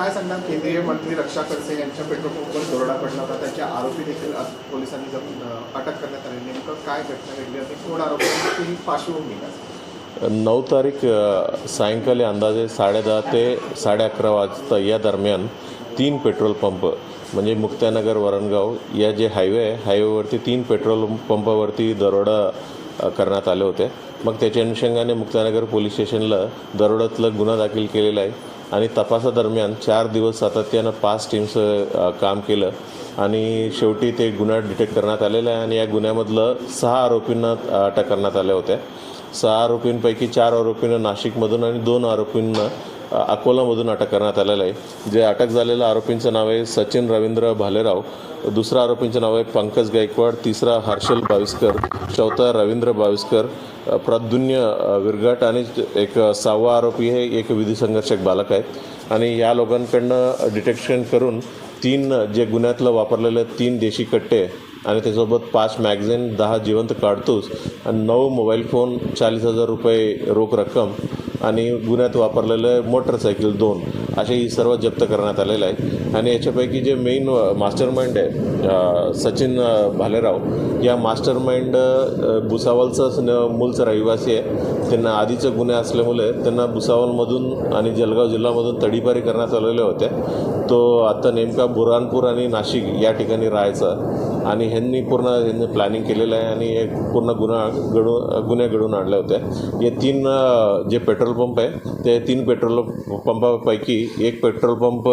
काय सांगणार? केंद्रीय मंत्री रक्षा खडसे यांच्या पेट्रोल पंपवर दरोडा पडला होता. त्याच्या आरोपी देखील पोलिसांनी जप- अटक करण्यात आली नेमकं काय घटना घडली होती कोण आरोपी पार्श्वभूमी काय नऊ तारीख सायंकाळी अंदाजे साडेदहा ते साडे अकरा वाजता या दरम्यान तीन पेट्रोल पंप म्हणजे मुक्त्यानगर वरणगाव या जे हायवे आहे हायवेवरती तीन पेट्रोल पंपावरती दरोडा करण्यात आले होते. मग त्याच्या अनुषंगाने मुक्तानगर पोलीस स्टेशनला दरोड्यातलं गुन्हा दाखल केलेला आहे. आणि तपासादरम्यान चार दिवस सातत्यानं पाच टीम्सचं काम केलं. आणि शेवटी ते गुन्हा डिटेक्ट करण्यात आलेला आहे. आणि या गुन्ह्यामधलं सहा आरोपींना अटक करण्यात आल्या होत्या. सहा आरोपींपैकी चार आरोपींना नाशिकमधून आणि दोन आरोपींना अकोलामधून अटक करण्यात आलेलं आहे. जे अटक झालेल्या आरोपींचं नाव आहे सचिन रवींद्र भालेराव. दुसरा आरोपींचं नाव आहे पंकज गायकवाड. तिसरा हर्षल बाविस्कर. चौथा रवींद्र बाविस्कर. प्रादुन्य प्रद्युन्य आणि एक सहावा आरोपी हे एक विधी संघर्षक बालक आहेत. आणि या लोकांकडनं डिटेक्शन करून तीन जे गुन्ह्यातलं वापरलेलं तीन देशी कट्टे आणि त्यासोबत पाच मॅगझिन दहा जिवंत काढतोस आणि नऊ मोबाईल फोन चाळीस हजार रुपये रोख रक्कम आणि गुन्ह्यात वापरलेलं मोटरसायकल दोन असे ही सर्व जप्त करण्यात आलेलं आहे आणि याच्यापैकी जे मेन मास्टर माइंड आहे सचिन भालेराव या मास्टर माइंड भुसावलचाच मूलचा रहिवासी आहे. त्यांना आधीचे गुन्हे असल्यामुळे त्यांना भुसावलमधून आणि जळगाव जिल्ह्यामधून तडीपारी करण्यात आलेल्या होत्या. तो आता नेमका बुरानपूर आणि नाशिक या ठिकाणी राहायचा. आणि ह्यांनी पूर्ण ह्यांनी प्लॅनिंग केलेलं आहे आणि एक पूर्ण गुन्हा घडून गुन्हे घडून आणल्या होत्या हे तीन जे पेट्रोल पंप आहे ते तीन पेट्रोल पंपापैकी एक पेट्रोल पंप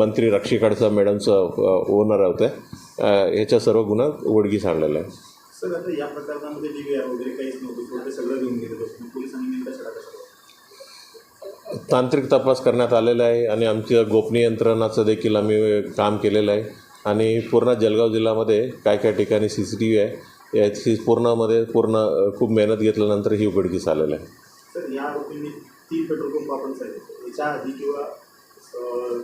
मंत्री रक्षी खडसा मॅडमचं ओनर होते. ह्याच्या सर्व गुन्हा उघडकीस आणलेला आहे सर आता या प्रकरणामध्ये डी व्ही आर वगैरे काहीच नव्हतं. ते सगळं घेऊन गेलं होतं पोलिसांनी नेमका छडा कसा लावला? तांत्रिक तपास करण्यात आलेला आहे आणि आमच्या गोपनीय यंत्रणाचं देखील आम्ही काम केलेलं आहे. आणि पूर्ण जळगाव जिल्ह्यामध्ये काय काय ठिकाणी सी सी टी व्ही आहे याची पूर्णमध्ये पूर्ण खूप मेहनत घेतल्यानंतर ही उघडकीस आलेलं आहे. सर या आरोपींनी तीन पेट्रोल पंप आपण सांगितले याच्या आधी किंवा अं,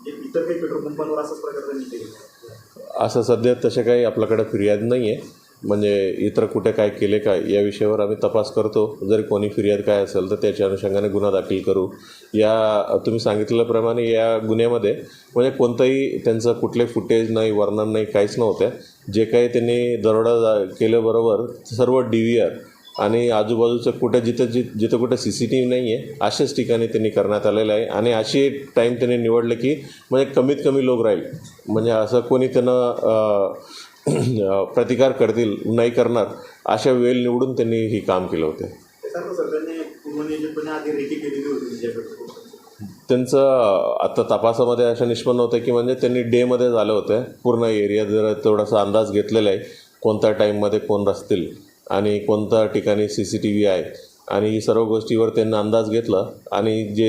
जे इतर काही पेट्रोल पंपांवर असाच प्रकार त्यांनी केला असं सध्या तसे काही आपल्याकडे फिर्याद नाही आहे म्हणजे इतर कुठे काय केले काय या विषयावर आम्ही तपास करतो. जरी कोणी फिर्याद काय असेल तर त्याच्या अनुषंगाने गुन्हा दाखल करू. या तुम्ही सांगितल्याप्रमाणे या गुन्ह्यामध्ये म्हणजे कोणतंही त्यांचं कुठले फुटेज नाही वर्णन नाही काहीच नव्हतं. जे काही त्यांनी दरोडा जा- केल्याबरोबर सर्व डी व्ही आर आणि आजूबाजूचं कुठे जिथं जि जिथं कुठं सी सी टी व्ही नाही आहे अशाच ठिकाणी त्यांनी करण्यात आलेलं आहे. आणि अशी टाईम त्यांनी निवडलं की म्हणजे कमीत कमी लोक राहील. म्हणजे असं कोणी त्यांना प्रतिकार करतील नाही करणार अशा वेळ निवडून त्यांनी ही काम केलं होतं. त्यांचं आता तपासामध्ये असं निष्पन्न होतं की म्हणजे त्यांनी डेमध्ये झालं होतं. पूर्ण एरिया जर थोडासा अंदाज घेतलेला आहे कोणत्या टाईममध्ये कोण असतील आणि कोणत्या ठिकाणी सी सी टी व्ही आहे. आणि ही सर्व गोष्टीवर त्यांनी अंदाज घेतला आणि जे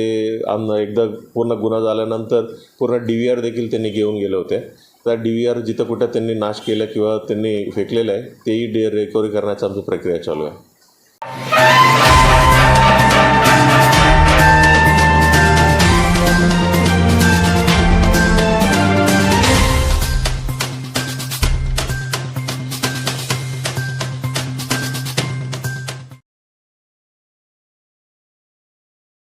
एकदा पूर्ण गुन्हा झाल्यानंतर पूर्ण डी व्ही आर देखील त्यांनी घेऊन गेले होते. त्या डी व्ही आर जिथं कुठं त्यांनी नाश केलं किंवा त्यांनी फेकलेलं आहे तेही डे रिकव्हरी करण्याचा आमची प्रक्रिया चालू आहे.